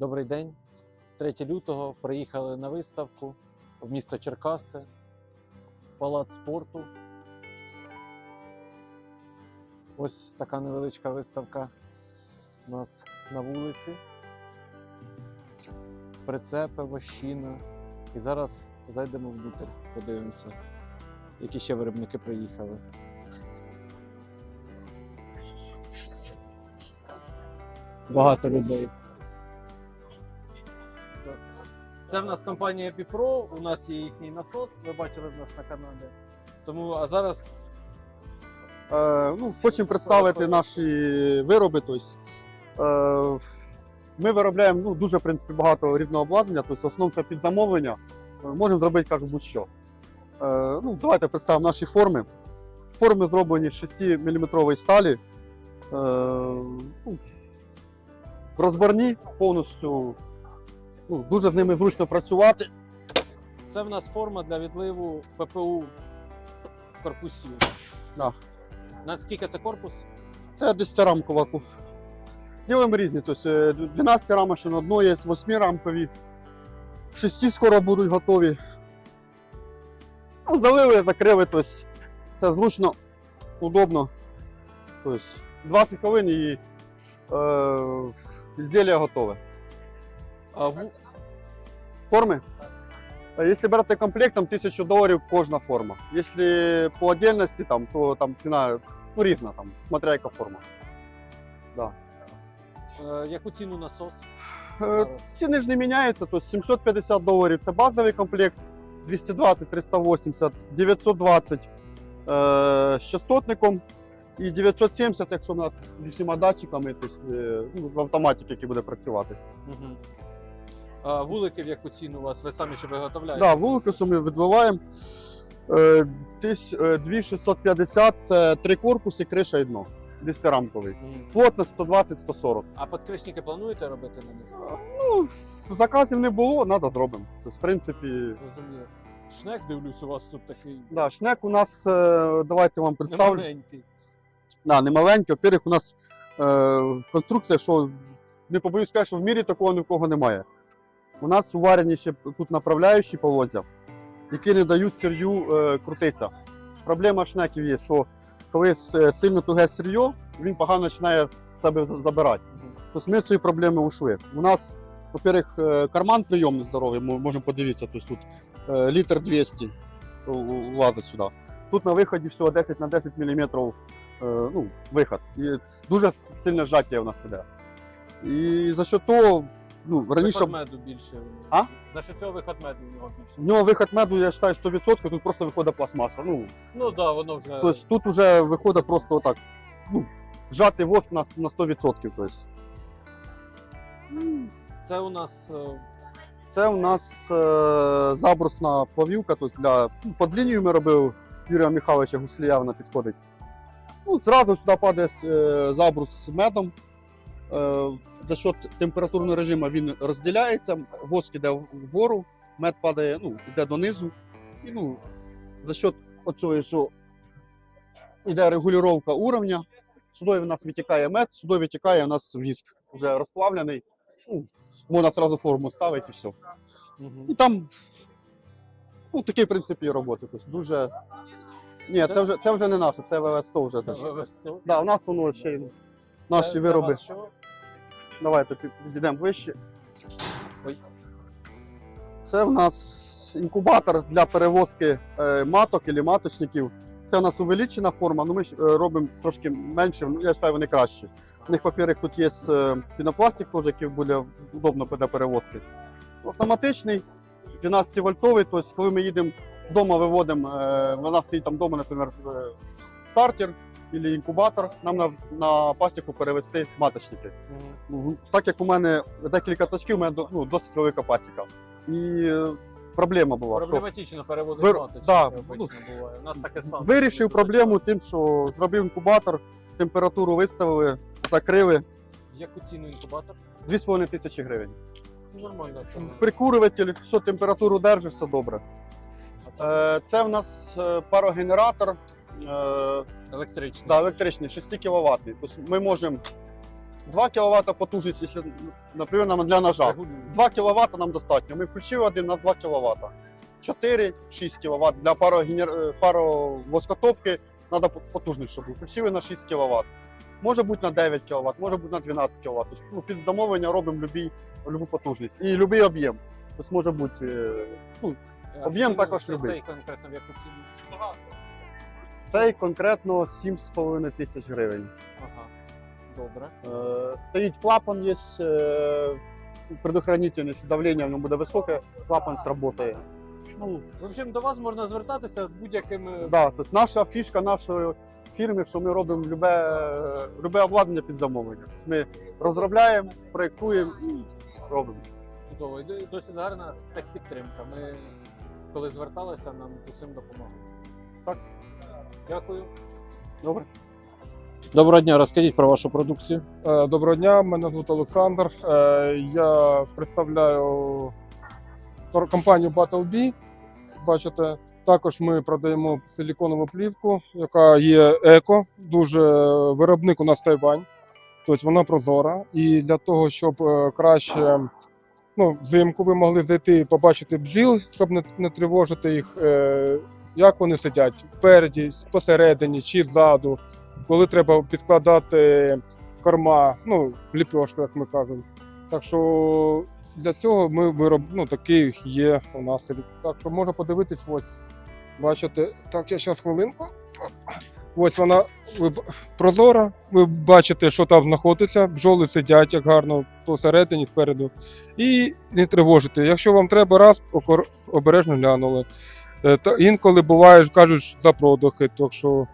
Добрий день. 3 лютого приїхали на виставку в місто Черкаси, в палац спорту. Ось така невеличка виставка у нас на вулиці. Прицепи, вощина. І зараз зайдемо внутрь, подивимося, які ще виробники приїхали. Багато людей. Це в нас компанія Epipro, у нас є їхній насос, ви бачили в нас на каналі. Тому, а зараз Е, ну, хочемо представити наші вироби. Тобто, е, ми виробляємо ну, дуже в принципі, багато різного обладнання, тобто основно це під замовлення. Е, Можемо зробити, кажу, будь-що. Е, ну, давайте представимо наші форми. Форми зроблені з 6-мм сталі. Е, ну, розборні повністю. Ну, дуже з ними зручно працювати. це в нас форма для відливу ППУ корпусів. Да. Наскільки це корпус? Це 10-рамкова куп. Ділимо різні. Тобто е, 12 рамочок одно є, 8 рамкові. 6 скоро будуть готові. Ну, залили, закрили, тобто все зручно, удобно. Тобто 20 хвилин і е, ізділля готове. Форми. Е, Якщо брати комплектом, 1000 доларів кожна форма. Якщо по отдельності, там, то там ціна ну, різна, там, смотря яка форма. е, яку ціну насос? Е, Ціни ж не міняються, тобто 750 доларів це базовий комплект, 220, 380, 920 е, з частотником і 970, якщо у нас з усіма датчиками, тобто, ну, в автоматиці, який буде працювати. Угу. А, вулики в яку ціну у вас? Ви самі ще виготовляєте? Да, вуликусу ми відливаємо. Е, тис- е, 2650 це три корпуси, криша і дно. 10-рамковий. Мгм. Плотність 120-140. А підкришники плануєте робити на них? Ну, заказів не було, треба зробимо. Тобто, в принципі, Розумію. Шнек, дивлюсь, у вас тут такий Да, шнек у нас, е, давайте вам представлю. маленький. Да, не маленький. Во-первых, у нас е, конструкція, що не побоюсь сказати, що в мірі такого ні в кого немає. У нас уварені ще тут направляючі полозя, які не дають сир'ю е, крутитися. Проблема шнеків є, що коли сильно туге сир'йо, він погано починає себе забирати. Тобто ми цієї проблеми ушли. У нас, во-первых, е, карман прийомний здоровий, ми можемо подивитися, тобто тут е, літр 200 у- у- влазить сюди. Тут на виході всього 10 на 10 мм ну, виход. І дуже сильне зжаття у нас іде. І за що того, ну, раніше Виход меду більше. А? За що цього виход меду у нього більше? в нього виход меду, я вважаю, 100%, тут просто виходить пластмаса. Ну, Ну так, да, воно вже. тобто тут вже виходить просто отак. Ну, Жати воск на, на 100%. Тобто. Це у нас е, Це у нас е, забрусна плавівка, тобто для ну, під лінію ми робили Юрія Михайловича Гуслія, вона підходить. Ну, зразу сюди падає е, забрус з медом. Е, за счет температурного режиму він розділяється, воск іде вгору, мед падає, ну, йде донизу. І ну, за счет оцього, що йде регулювання уровня, сюди в нас витікає мед, сюди витікає у нас віск вже розплавлений. Ну, можна одразу форму ставити і все. мгм. І там ну, такі, в принципі, роботи. Тобто дуже. Ні, Це- це вже, це вже не наше, це ВВ-100 вже. Це теж. ВВ-100. Да, у нас воно ще й наші Це- це вироби. що? Давайте пі- підійдемо ближче. Ой. Це в нас інкубатор для перевозки е, маток або маточників. Це у нас увеличена форма, але ми е, робимо трошки менше, ну, я вважаю, вони кращі. У них, по-перше, тут є е, пінопластик, теж, який буде удобно для перевозки. Автоматичний, 12 вольтовий, тобто, коли ми їдемо вдома, виводимо, е, у нас стоїть там вдома, наприклад, е, стартер або інкубатор, нам на, на пасіку перевести маточники. В- Так як у мене декілька точків, у мене ну, досить велика пасіка. І е, проблема була, Проблематично перевозити Вир- маточки, да, обично ну, буває. У нас таке саме. вирішив проблему тим, що зробив інкубатор, температуру виставили, закрили Яку ціну інкубатор? 2,5 тисячі гривень. Нормально. Прикурюватель, все, температуру держить, все добре. А це Е, в нас е, парогенератор е, електричний. да, електричний, 6 кВт. Тобто ми можемо 2 кВт потужність, якщо, наприклад, нам для ножа. 2 кВт нам достатньо. Ми включили один на 2 кВт. 4-6 кВт. Для парогенер... е, паровоскотопки треба потужність, щоб включили на 6 кВт. Може бути на 9 кВт, може бути на 12 кВт. Тобто, ну, під замовлення робимо любі, любу потужність. І будь-який об'єм. Тобто може бути е, ну, Об'єм ціну також це- любий. Цей конкретно в яку ціну? цей конкретно 7,5 тисяч гривень. Ага. Добре. Е, Стоїть клапан, є е, предохранительний, що давлення в ньому буде високе, клапан сработає. Ну, В общем, до вас можна звертатися з будь-якими да, тобто наша фішка нашої фірми, що ми робимо любе, любе обладнання під замовлення. Тобто ми розробляємо, проєктуємо і робимо. чудово. Досить гарна техпідтримка. Ми коли зверталися, нам з усім допомогли. Так, Дякую. добре. Доброго дня, розкажіть про вашу продукцію. Е, Доброго дня, мене звуть Олександр. Е, Я представляю тор- компанію Battle Бачите, також ми продаємо силіконову плівку, яка є еко. Дуже виробник у нас Тайвань. Тобто вона прозора. І для того, щоб е, краще ну, взимку ви могли зайти і побачити бджіл, щоб не, не тривожити їх, е, як вони сидять впереді, посередині чи ззаду, коли треба підкладати корма, ну, ліпьошку, як ми кажемо. Так що для цього ми вироб, ну, такий є у нас. Так що можна подивитись, ось. Бачите, так, я зараз хвилинку. Ось вона прозора. Ви бачите, що там знаходиться. Бджоли сидять як гарно посередині, впереду. І не тривожите. Якщо вам треба раз, обережно глянули. Е, Та інколи буває, кажуть, за продухи, так що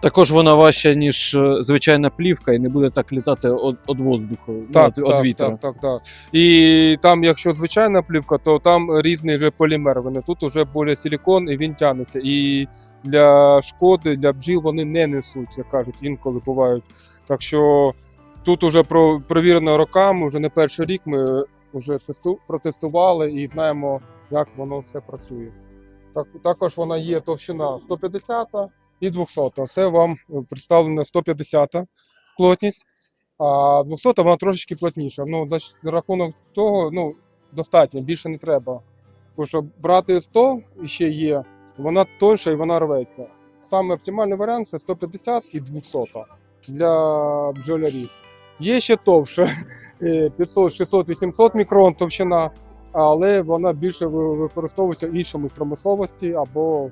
Також вона важча, ніж е, звичайна плівка, і не буде так літати від, воздуху, Так, ну, від, так, від вітру. так, так, так. І там, якщо звичайна плівка, то там різний вже полімер. Вони тут вже більше силікон і він тягнеться. І для шкоди, для бджіл вони не несуть, як кажуть, інколи бувають. Так що тут вже про, провірено роками, вже не перший рік ми вже тесту, протестували і знаємо, як воно все працює. Так, також вона є товщина 150 і 200. Це вам е, представлена 150 плотність. А 200 вона трошечки плотніша. Ну, за, рахунок того, ну, достатньо, більше не треба. Тому що брати 100 ще є, вона тоньша і вона рветься. Саме оптимальний варіант це 150 і 200 для бджолярів. Є ще товше е, 500, 600, 800 мікрон товщина, але вона більше використовується в іншому промисловості або,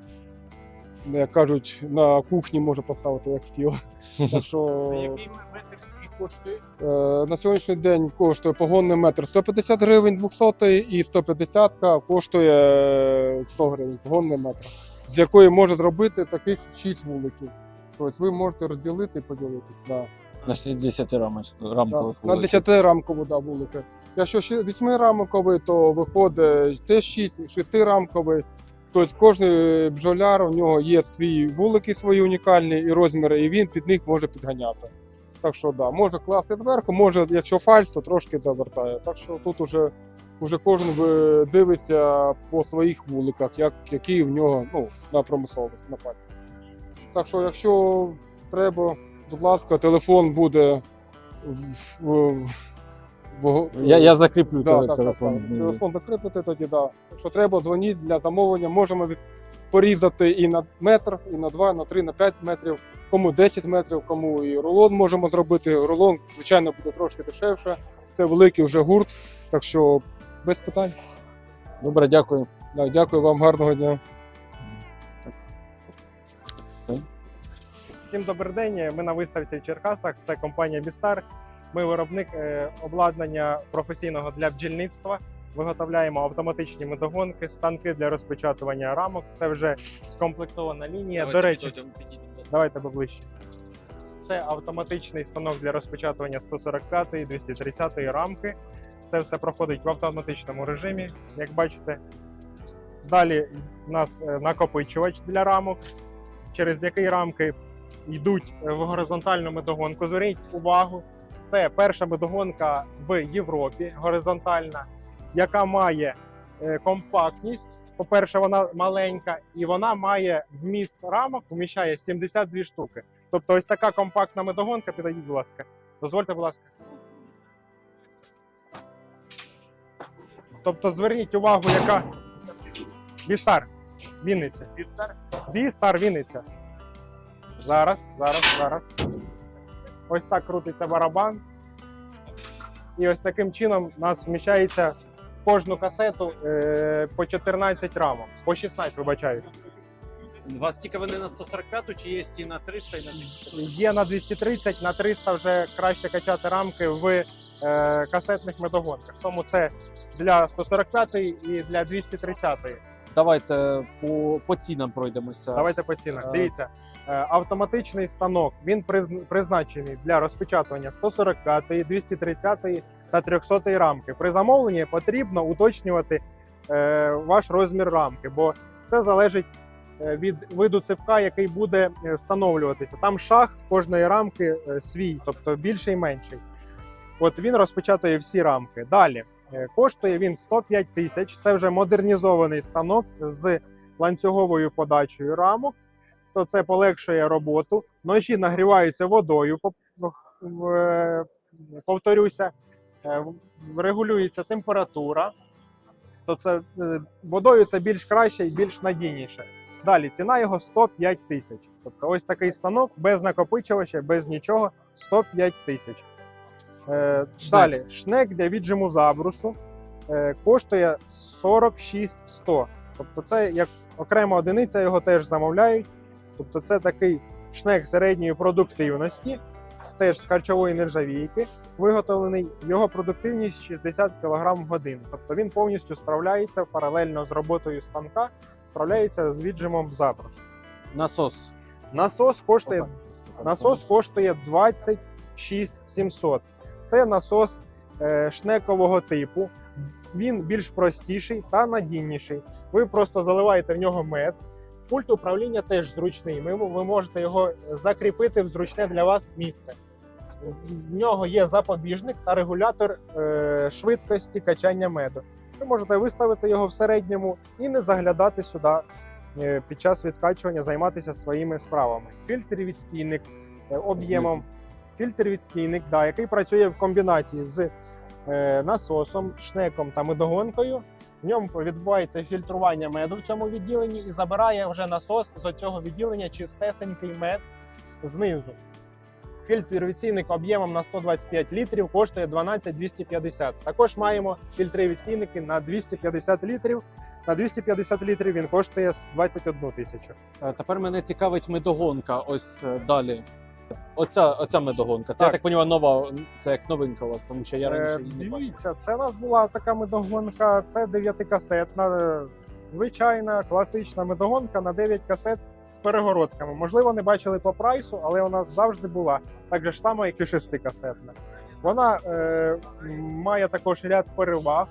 як кажуть, на кухні може поставити як стіл. Так що... Який метр скільки коштує? Е, На сьогоднішній день коштує погонний метр 150 гривень 200 і 150 коштує 100 гривень погонний метр, з якої може зробити таких 6 вуликів. Тобто ви можете розділити і поділитися. Да. На 60 рамок, Да. рамкових На 10 рамкову да, вулики. Якщо 8 рамковий, то виходить теж 6, 6 рамковий. Тобто кожен бджоляр, у нього є свої вулики свої унікальні і розміри, і він під них може підганяти. Так що да, може класти зверху, може, якщо фальс, то трошки завертає. Так що тут уже, уже кожен дивиться по своїх вуликах, як, які в нього ну, на промисловості, на пасі. Так що, якщо треба, будь ласка, телефон буде в, в, в, Я, я закріплю Да, теле- так, телефон так, так. знизу. Телефон закріпити тоді, да. Якщо треба, дзвоніть для замовлення. Можемо від... порізати і на метр, і на 2, на 3, на 5 метрів, кому 10 метрів, кому і рулон можемо зробити. Рулон, звичайно, буде трошки дешевше. Це великий вже гурт, так що без питань. Добре, дякую. Да, дякую вам, гарного дня. Все. Всім добрий день. Ми на виставці в Черкасах. Це компанія Бістар. Ми виробник е, обладнання професійного для бджільництва. Виготовляємо автоматичні медогонки, станки для розпечатування рамок. Це вже скомплектована лінія. До речі, давайте поближче. Це автоматичний станок для розпечатування 145 і 230 рамки. Це все проходить в автоматичному режимі, як бачите. Далі у нас е, накопичувач для рамок, через який рамки йдуть в горизонтальну медогонку. Зверніть увагу, це перша медогонка в Європі горизонтальна, яка має е, компактність. По-перше, вона маленька, і вона має вміст рамок, вміщає 72 штуки. Тобто, ось така компактна медогонка, підійдіть, будь ласка. Дозвольте, будь ласка. Тобто зверніть увагу, яка Бістар, Вінниця. Бістар? Бістар, Вінниця. Зараз, зараз, зараз. Ось так крутиться барабан. І ось таким чином у нас вміщається в кожну касету е, по 14 рамок. По 16, вибачаюсь. У вас тільки вони на 145 чи є і на 300, і на 200? Є на 230, на 300 вже краще качати рамки в е, касетних медогонках. Тому це для 145 і для 230. Давайте по, по цінам пройдемося. Давайте по цінах. Е. Дивіться, е, автоматичний станок він призначений для розпечатування 145, 230 та 300 рамки. При замовленні потрібно уточнювати е, ваш розмір рамки, бо це залежить е, від виду цепка, який буде е, встановлюватися. Там шах в кожної рамки е, свій, тобто більший і менший. От він розпечатує всі рамки. Далі е, коштує він 105 тисяч. Це вже модернізований станок з ланцюговою подачею рамок, то це полегшує роботу. Ножі нагріваються водою, в- е, повторюся, Е, регулюється температура. То це е, водою це більш краще і більш надійніше. Далі ціна його 105 тисяч. Тобто ось такий станок без накопичувача, без нічого 105 тисяч. Е, Шнек. Далі шнек для віджиму забрусу е, коштує 46 100. Тобто, це як окрема одиниця, його теж замовляють. Тобто, це такий шнек середньої продуктивності, теж з харчової нержавійки, виготовлений. Його продуктивність 60 кг в годину. Тобто він повністю справляється паралельно з роботою станка, справляється з віджимом забрусу. Насос. Насос коштує Насос коштує 26 700. Це насос е, шнекового типу. Він більш простіший та надійніший. Ви просто заливаєте в нього мед. Пульт управління теж зручний. Ви можете його закріпити в зручне для вас місце. В нього є запобіжник та регулятор е, швидкості качання меду. Ви можете виставити його в середньому і не заглядати сюди е, під час відкачування, займатися своїми справами. Фільтр відстійник е, об'ємом. Фільтр відстійник, да, який працює в комбінації з е, насосом, шнеком та медогонкою. В ньому відбувається фільтрування меду в цьому відділенні і забирає вже насос з цього відділення чистесенький мед знизу. Фільтр відстійник об'ємом на 125 літрів коштує 12 250. Також маємо фільтри відстійники на 250 літрів. На 250 літрів він коштує 21 тисячу. Е, Тепер мене цікавить медогонка. Ось е, далі. Оця, оця медогонка. Це Так. я так розумію, нова, це як новинка у вас, тому що я раніше Е, її не бачив. Дивіться, це у нас була така медогонка. Це дев'ятикасетна, е, звичайна класична медогонка на 9 касет з перегородками. Можливо, не бачили по прайсу, але у нас завжди була так же ж само, як і шестикасетна. Вона е, має також ряд переваг.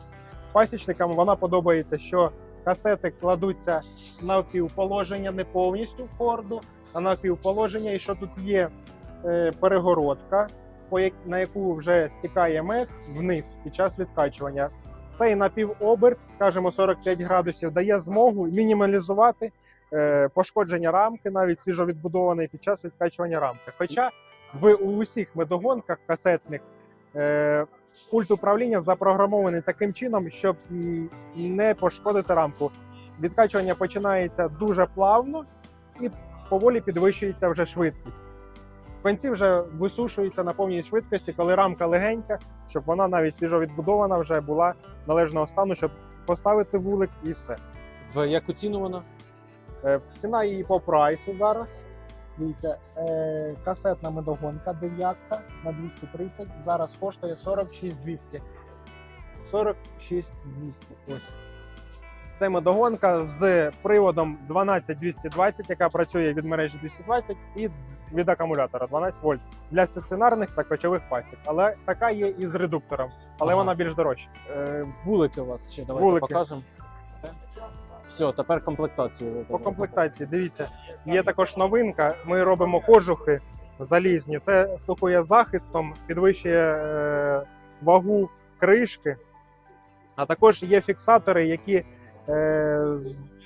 Пасічникам вона подобається, що касети кладуться на півположення, не повністю в хорду, а на півположення, і що тут є е, перегородка, на яку вже стікає мед вниз під час відкачування. Цей напівоберт, скажімо, 45 градусів, дає змогу мінімалізувати е, пошкодження рамки, навіть свіжовідбудованої під час відкачування рамки. Хоча в усіх медогонках касетних е, пульт управління запрограмований таким чином, щоб не пошкодити рамку. Відкачування починається дуже плавно і поволі підвищується вже швидкість. В кінці вже висушується на повній швидкості, коли рамка легенька, щоб вона навіть свіжовідбудована вже була належного стану, щоб поставити вулик і все. В яку ціну вона? Е, Ціна її по прайсу зараз. Дивіться, е, касетна медогонка дев'ятка на 230 зараз коштує 46 200. 46 200. Ось. Це медогонка з приводом 12220, яка працює від мережі 220 і від акумулятора 12 вольт для стаціонарних та кочових пасік. Але така є і з редуктором, але Ага. вона більш дорожча. Е, вулики у вас ще давайте Вулики. покажемо. Все, тепер комплектацію. По комплектації, дивіться, є також новинка. Ми робимо кожухи залізні. Це слугує захистом, підвищує е, вагу кришки. А також є фіксатори, які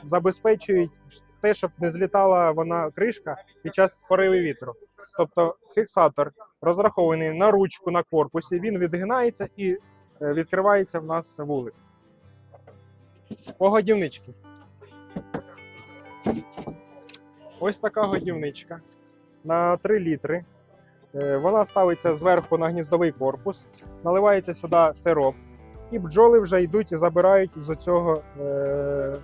забезпечують те, щоб не злітала вона кришка під час пориви вітру. Тобто фіксатор розрахований на ручку на корпусі, він відгинається і е, відкривається в нас вулик. По годівнички. Ось така годівничка на 3 літри. Е, Вона ставиться зверху на гніздовий корпус, наливається сюди сироп, і бджоли вже йдуть і забирають з цього, е,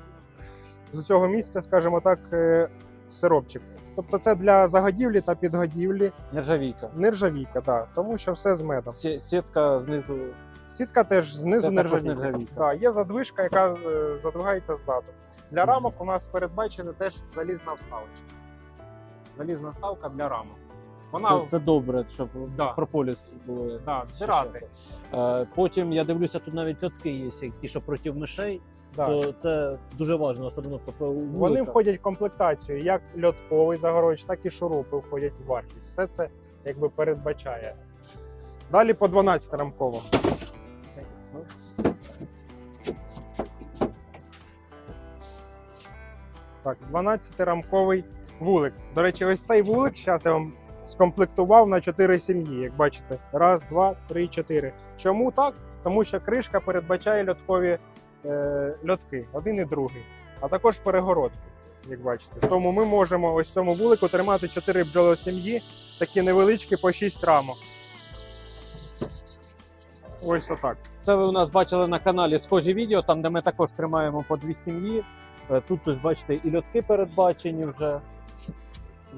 з цього місця, скажімо так, е, сиропчик. Тобто це для загодівлі та підгодівлі Нержавійка. нержавійка, да, тому що все з медом. Сітка знизу. Сітка теж знизу Це нержавійка. нержавійка. Да, є задвижка, яка е, задвигається ззаду. Для рамок у нас передбачена теж залізна вставочка. Залізна вставка для рамок. Вона Це, це добре, щоб Да. прополіс було. да, збирати. Е, Потім я дивлюся, тут навіть льотки є, ті, що проти мишей, Да. то це дуже важливо, особливо по Вони входять в комплектацію, як льотковий загороч, так і шурупи входять в вартість. Все це якби передбачає. Далі по 12 рамково. Так, 12-рамковий вулик. До речі, ось цей вулик зараз я вам скомплектував на 4 сім'ї, як бачите. Раз, два, три, чотири. Чому так? Тому що кришка передбачає льоткові е, льотки, один і другий, а також перегородки, як бачите. Тому ми можемо ось в цьому вулику тримати 4 бджолосім'ї, такі невеличкі по 6 рамок. Ось отак. Це ви у нас бачили на каналі схожі відео, там де ми також тримаємо по дві сім'ї. Е, Тут ось бачите, і льотки передбачені вже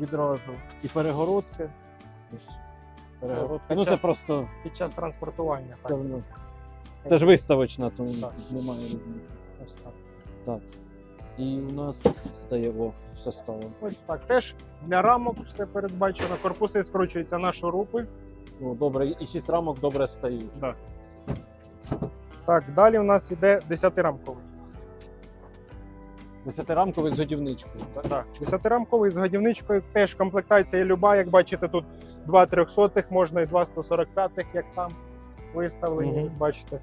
відразу, і перегородки. Ось, Перегородки. Під Ну це час- просто Під час транспортування. це Так, в нас. Це ж виставочна, тому Так. немає різниці. ось так. Так. І у нас стає о, все стало. Ось так. Теж для рамок все передбачено. Корпуси скручуються на шурупи. Ну, добре, і шість рамок добре стають. Так, далі у нас іде 10-рамковий. Десятирамковий з годівничкою. Так? Так, 10-рамковий з годівничкою. Теж комплектація люба. Як бачите, тут 2 трьохсотих, можна і 2 145-х, як там виставлені. Мгм. Бачите.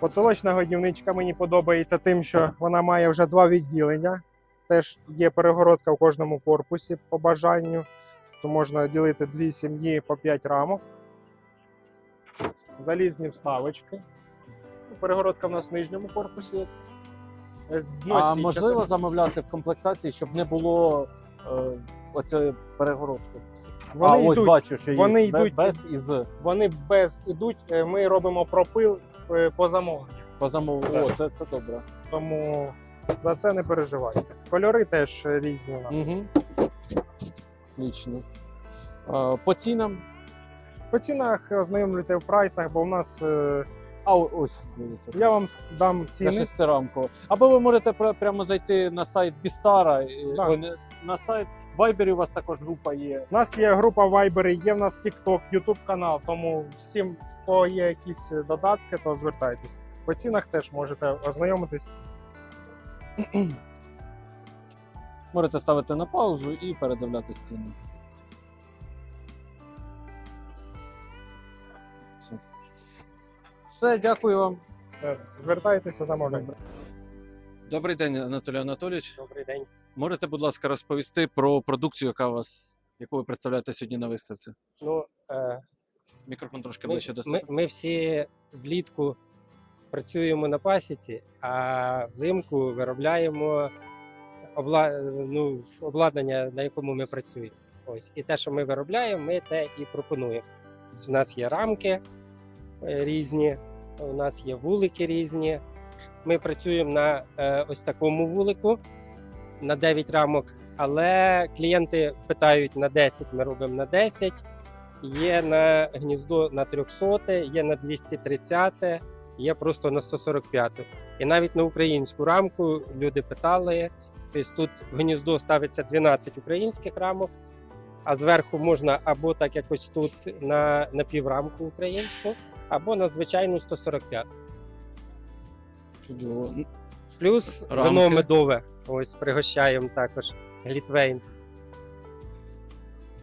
Потолочна годівничка мені подобається тим, що вона має вже два відділення. Теж є перегородка в кожному корпусі по бажанню. То можна ділити дві сім'ї по 5 рамок. Залізні вставочки. Перегородка в нас в нижньому корпусі. Е, а можливо замовляти в комплектації, щоб не було е, оцієї перегородки. Вони а ось бачу, що вони є йдуть- без і з вони без ідуть. е, Ми робимо пропил е, по замовленню. по замовленню. О, це, це добре. Тому за це не переживайте. Кольори теж різні у нас. Угу. Отлично. По цінам. По цінах ознайомлюйте в прайсах, бо у нас А ось дивіться. я вам дам ціни. шестирамково. Або ви можете прямо зайти на сайт Бістара. ой, на сайт Viber у вас також група є. У нас є група Viber, є в нас TikTok, YouTube канал. Тому всім, кого є якісь додатки, то звертайтесь. По цінах теж можете ознайомитись. Можете ставити на паузу і передивлятись ціни. Все, дякую вам. Все, звертайтеся, замовляйте. Добрий день, Анатолій Анатолійович. Добрий день. Можете, будь ласка, розповісти про продукцію, яка вас, яку ви представляєте сьогодні на виставці? Ну, е, Мікрофон трошки ми, ближче до ми, себе. ми всі влітку працюємо на пасіці, а взимку виробляємо обла... ну, обладнання, на якому ми працюємо. Ось. І те, що ми виробляємо, ми те і пропонуємо. Тобто у нас є рамки е, різні, у нас є вулики різні. Ми працюємо на е, ось такому вулику на 9 рамок, але клієнти питають на 10, ми робимо на 10. Є на гніздо на 300, є на 230, є просто на 145. І навіть на українську рамку люди питали. Тобто тут гніздо ставиться 12 українських рамок, а зверху можна або так якось тут на, на піврамку українську, або на звичайну 145. Чудово. Плюс Рамки. вино медове. Ось пригощаємо також. Глітвейн.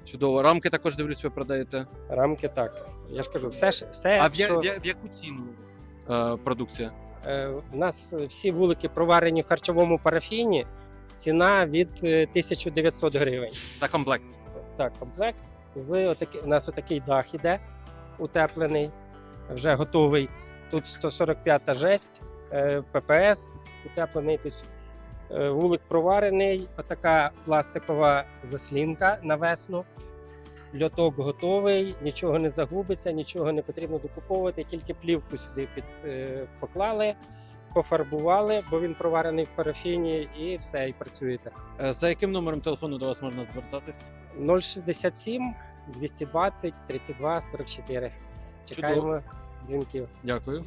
Чудово. Рамки також дивлюсь, ви продаєте. Рамки так. Я ж кажу, все, ж- все А в, я- що... в, я- в яку ціну е, продукція? Е, У нас всі вулики проварені в харчовому парафіні. Ціна від е, 1900 гривень. За комплект. Так, комплект. З отаки, у нас отакий дах іде, утеплений, вже готовий. Тут 145 та жесть, е, ППС утеплений. Тобто, е, вулик проварений, отака пластикова заслінка на весну. Льоток готовий, нічого не загубиться, нічого не потрібно докуповувати, тільки плівку сюди під, е, поклали, пофарбували, бо він проварений в парафіні, і все, і працюєте. Е, За яким номером телефону до вас можна звертатись? 067 220 32 44. Чекаємо дзвінків. Дякую.